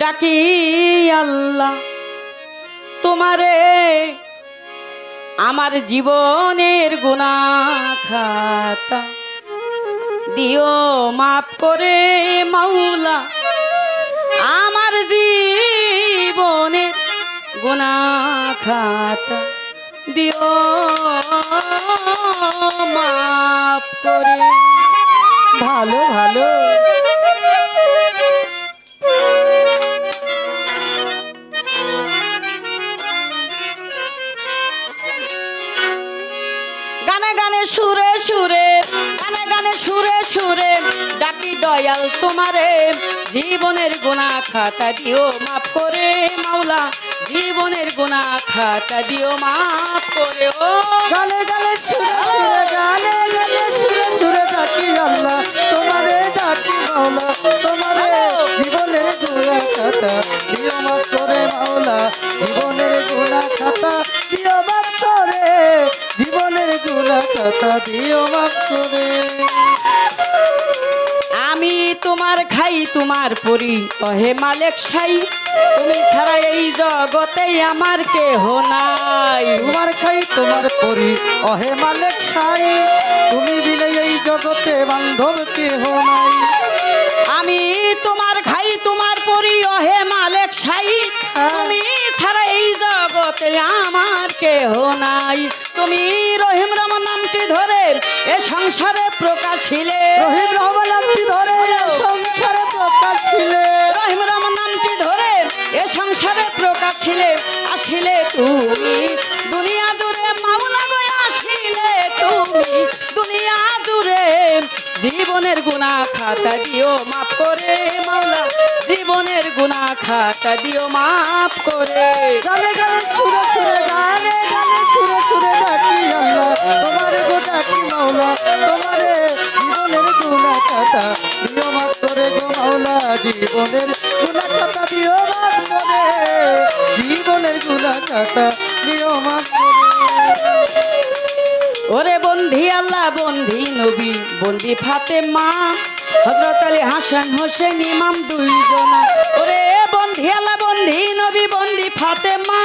ডাকি আল্লাহ। তোমারে আমার জীবনের গুণা খাতা দিও মাফ করে মাওলা, আমার জীবনের গুণা খাতা দিও মাফ করে। ভালো ভালো। সুরে গানে গানে সুরে সুরে ডাকি দয়াল তোমারে। জীবনের গুণা খাতা দিও মাফ করে মাওলা জীবনের গুণা খাতা দিও মাফ করে। ও গালে গালে সুরে সুরে গালে গালে সুরে সুরে ডাকি আল্লাহ তোমারে ডাকি মাওলা তোমারে জীবনের গুণা খাতা দিও মাফ করে মাওলা জীবনের দিও আমি তোমার খাই তোমার পরি কহে মালেক সাই। তুমি ছাড়া এই জগতে আমার কেহ নাই। তোমার খাই তোমার পরি অহে মালেক সাই। তুমি বিলে এই জগতে বান্ধব কেহ নাই। আমি তোমার খাই তোমার পরি অহে মালেক সাই। তুমি ছাড়া এই জগতে আমার কেহ নাই। তুমি রহিম রাম নামটি ধরে এ সংসারে প্রকাশিলে। রহিম রহমান নামটি ধরে সংসারে প্রকাশিলে। রহিম রাম নামটি ধরে এ সংসারে প্রকাশিলে। আসিলে তুমি দুনিয়া জুড়ে মামলা গয়ে আসিলে তুমি দুনিয়া জুড়ে জীবনের গুণা খাতা দিও মাফ করে মাওলা। জীবনের গুণা খাতা দিও মাফ করে। গানে গানে সুরে সুরে গানে সুরে ডাকি আল্লাহ, তোমার গো ডাকি মাওলা, তোমারে জীবনের গুণা খাতা দিও মাফ করে গো মাওলা, জীবনের গুণা খাতা দিও মাফ করে জীবনের গুণা খাতা দিও মাফ করে ওরে বন্ধি আল্লাহ, বন্ধি নবী বন্দি ফাতে মা হজরত আলী হাসান হোসেন ইমাম দুইজনা। ওরে বন্ধি আল্লাহ, বন্ধি নবী বন্দি ফাতে মা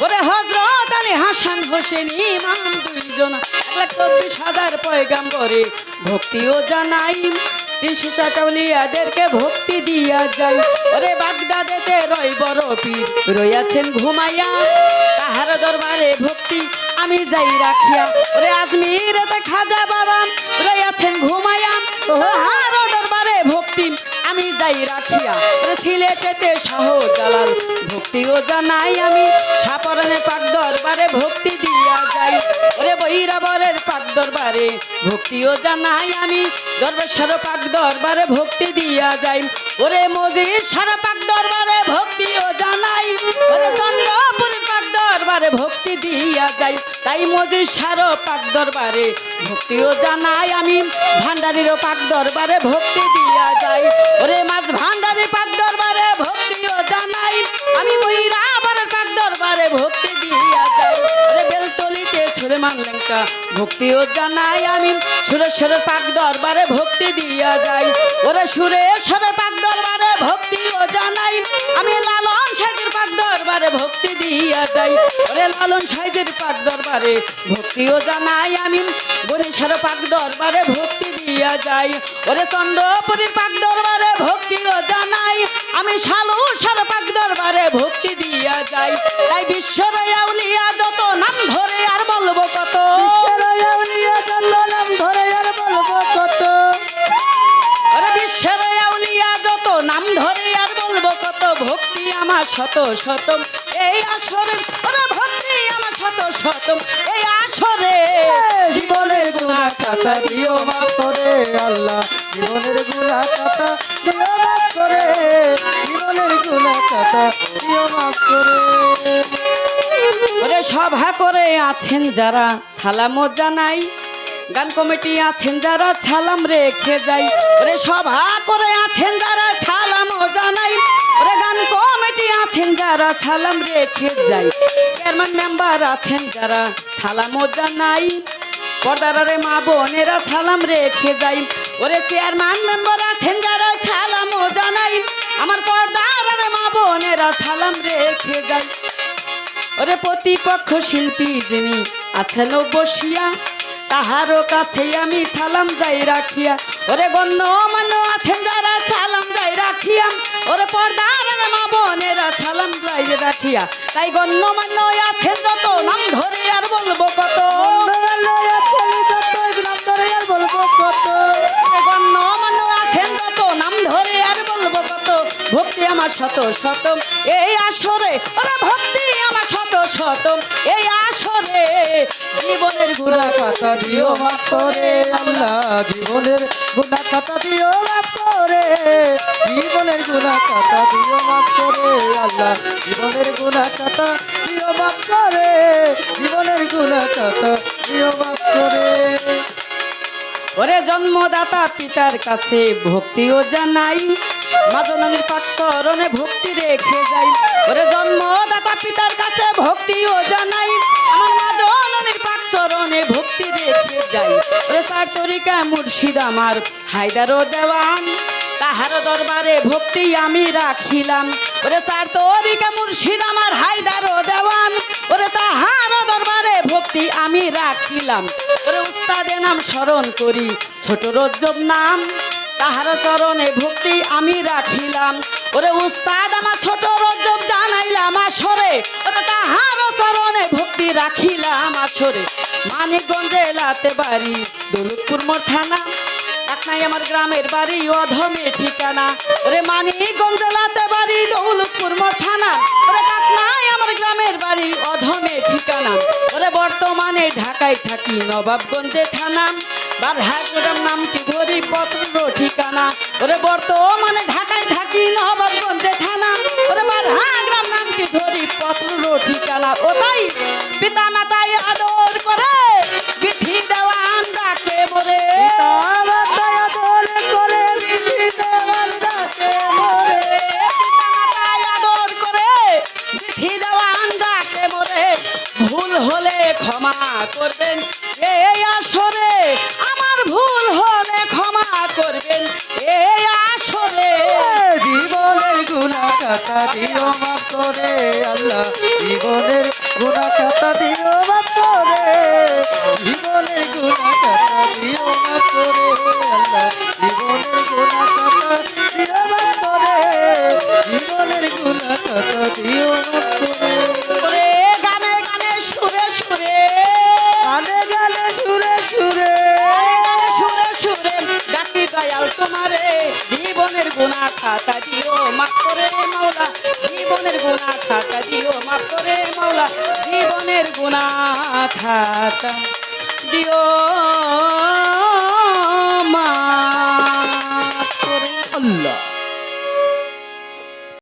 ওরে হজরত আলী হাসান হোসেন, ইমাম দুইজনা। এক চব্বিশ হাজার পয়গাম করে ভক্তিও জানাই। ভক্তি দিয়া যাই। ওরে বাগদাদেতে রয় বড় পীর, রইয়াছেন ঘুমাইয়া। তাহার দরবারে ভক্তি আমি যাই রাখিয়া। ওরে আজমিরেতে খাজা বাবা, রইয়াছেন ঘুমাইয়া। তাহার দরবারে ভক্তি আমি যাই রাখিয়া। ওরে সিলেটেতে শাহ জালাল, ভক্তিও জানাই আমি। সাপরণে পাক দরবারে ভক্তি দিয়া যাই। ওরে বৈরাবরের পাক দরবারে ভক্তিও জানাই আমি। দরবেশ্বর পাক দরবারে ভক্তি দিয়া যাই। ওরে মজির সারা পাক দরবারে ভক্তিও দিয়া যাই, তাই মজির সার পাক দরবারে। ভক্তিও জানাই আমি ভান্ডারিরও পাক দরবারে ভক্তি দিয়া যাই। ওরে মাছ ভান্ডারি পাক দরবারে ভক্তিও জানাই, আমি বৈরাবরের পাক দরবারে ভক্তি দিয়া যাই। ওরে বেলতলিতে সুরে মানলেঙ্কা ভক্তিও জানাই আমি সুরেশ্বরের পাক দরবারে ভক্তি দিয়া যাই। ওরে সুরেশ্বরের পাক দরবারে ভক্তিও জানাই। আমি লালন সাইজের পাক দরবারে ভক্তি দিয়া যাই। ওরে লালন সাইজের পাক দরবারে ভক্তিও জানাই আমি। গণেশের পাক দরবারে ভক্তি দিয়া যাই। ওরে চন্দ্রপুরীর পাক দরবারে ভক্তিও জানাই। আমি সালু সার পাক দরবারে ভক্তি দিয়া যাই। তাই বিশ্বর আউলিয়া যত নাম ধরে আর বলব শত শতম এই আসরে ওরে ভক্তি আমার শত শত এই আসরে জীবনের গুণা খাতা দিও মাফ করে আল্লাহ জীবনের গুণা খাতা দিও মাফ করে জীবনের গুণা খাতা দিও মাফ করে। ওরে সভা করে আছেন যারা সালামও জানাই। গান কমিটি আছেন যারা সালাম রেখে যাই। ওরে সভা করে আছেন যারা সালামও জানাই। আছেন যারা, সালাম রেখে যাই। চেয়ারম্যান মেম্বার আছেন যারা সালামও জানাই। পর্দারে মা বোনেরা, সালাম রেখে যাই। ওরে চেয়ারম্যান মেম্বার আছেন যারা সালামও জানাই। আমার পর্দার মা বোনেরা, সালাম রেখে যায় ওরে প্রতিপক্ষ শিল্পী যিনি আছেন বসিয়া, তাহারও কাছে আমি সালাম যাই রাখিয়া। ওরে গণ্য মান্য আছেন যারা, সালাম যাই রাখিয়া। ওরে পর্দার রাখিয়া। তাই গণ্য মান্য আছেন যত নাম ধরে আর বলব কত। কত আছেন যত নাম ধরে আর বলব কত। ভক্তি আমার শত শত এই আসরে ওরে ভক্তি আমার শত শত এই আসরে জীবনের গুণা খাতা দিও মাফ করে। আল্লাহ জীবনের গুণা খাতা দিও মাফ করে। জীবনের গুণা খাতা দিও মাফ করে। আল্লাহ জীবনের গুণা খাতা দিও মাফ করে জীবনের গুণা খাতা দিও মাফ করে ওরে জন্মদাতা পিতার কাছে ভক্তিও জানাই। মা জননীর পাক চরণে ভক্তি রেখে যাই। ওরে জন্মদাতা পিতার কাছে ভক্তিও জানাই। আমার মা জননীর পাক চরণে ভক্তি রেখে যাই। ওরে চার তরিকা মুর্শিদ আমার হায়দারও দেওয়ান। তাহার দরবারে ভক্তি আমি রাখিলাম। ওরে চার তরিকা মুর্শিদ আমার হায়দারও দেওয়ান। ওরে তাহার দরবারে ভক্তি আমি রাখিলাম। ওরে উস্তাদে নাম স্মরণ করি, ছোট রজ্জব নাম। তাহার চরণে ভক্তি আমি রাখিলাম। ওরে উস্তাদ আমার ছোট রজ্জব জানাইলাম আসরে ওরে তাহার চরণে ভক্তি রাখিলাম আসরে মানিকগঞ্জে লাতে বাড়ি, দৌলতপুর মোর থানা একনাই আমার গ্রামের বাড়ি, অধমে ঠিকানা। ওরে মানিকগঞ্জ লাতে বাড়ি, দৌলতপুর মোর থানা ওরে কাকনাই আমার গ্রামের বাড়ি, অধমে ঠিকানা। ওরে বর্তমানে ঢাকায় থাকি, নবাবগঞ্জে থানা। বারহাগ্রাম নামটি ধরি, পত্র ঠিকানা। ওরে বর্তমানে ঢাকায় থাকি, নবাবগঞ্জে থানা। ওরে বারহাগ্রাম নামটি ধরি, পত্র ঠিকানা। ওটাই পিতা মাতায় আদর করে। আল্লাহ জীবনের গুণা খাতা দিও মাফ করে জীবনের গুণা খাতা দিও মাফ করে আল্লাহ জীবনের গুণা খাতা দিও মাফ করে জীবনের গুণা খাতা দিও করে ওরে গানে গানে সুরে সুরে। গানে গানে সুরে সুরে। গানে সুরে সুরে ডাকি দয়াল তোমারে। জীবনের গুণা খাতা দিও মাফ করে মাওলা। জীবনের গুণা থাকা দিও মাফ করে মাওলা জীবনের গুণা থাকা দিও মা আল্লাহ